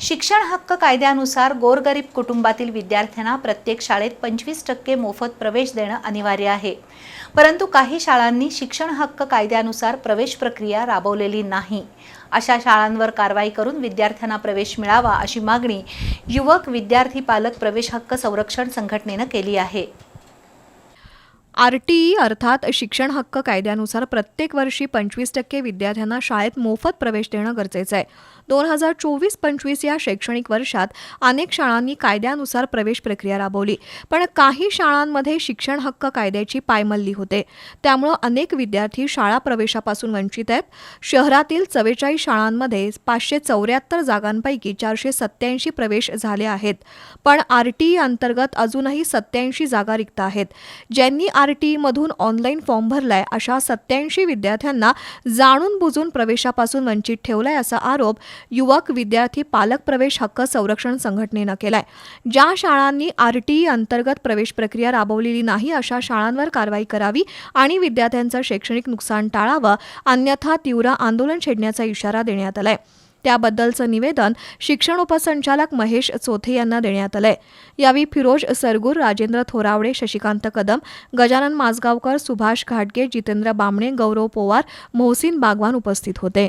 शिक्षण हक्क कायद्यानुसार गोरगरीब कुटुंबातील विद्यार्थ्यांना प्रत्येक शाळेत पंचवीस टक्के मोफत प्रवेश देणं अनिवार्य आहे. परंतु काही शाळांनी शिक्षण हक्क कायद्यानुसार प्रवेश प्रक्रिया राबवलेली नाही. अशा शाळांवर कारवाई करून विद्यार्थ्यांना प्रवेश मिळावा अशी मागणी युवक विद्यार्थी पालक प्रवेश हक्क संरक्षण संघटनेनं केली आहे. आर टी ई अर्थात शिक्षण हक्क कायद्यानुसार प्रत्येक वर्षी पंचवीस टक्के विद्यार्थ्यांना शाळेत मोफत प्रवेश देणं गरजेचं आहे. दोन हजार चोवीस पंचवीस या शैक्षणिक वर्षात अनेक शाळांनी कायद्यानुसार प्रवेश प्रक्रिया राबवली पण काही शाळांमध्ये शिक्षण हक्क कायद्याची पायमल्ली होते. त्यामुळं अनेक विद्यार्थी शाळा प्रवेशापासून वंचित आहेत. शहरातील चव्वेचाळीस शाळांमध्ये पाचशे चौऱ्याहत्तर जागांपैकी चारशे सत्याऐंशी प्रवेश झाले आहेत. पण आर टी ई अंतर्गत अजूनही सत्याऐंशी जागा रिक्त आहेत. ज्यांनी आर आर टीमधून ऑनलाईन फॉर्म भरलाय अशा सत्याऐंशी विद्यार्थ्यांना जाणून बुजून प्रवेशापासून वंचित ठेवलाय असा आरोप युवक विद्यार्थी पालक प्रवेश हक्क संरक्षण संघटनेनं केलाय. ज्या शाळांनी आर टी ई अंतर्गत प्रवेश प्रक्रिया राबवलेली नाही अशा शाळांवर कारवाई करावी आणि विद्यार्थ्यांचं शैक्षणिक नुकसान टाळावं अन्यथा तीव्र आंदोलन छेडण्याचा इशारा देण्यात आलाय. त्याबद्दलचं निवेदन शिक्षण उपसंचालक महेश चोथे यांना देण्यात आलंय. यावेळी फिरोज सरगुर राजेंद्र थोरावडे शशिकांत कदम गजानन माजगावकर सुभाष घाटगे जितेंद्र बामणे गौरव पोवार मोहसिन बागवान उपस्थित होते.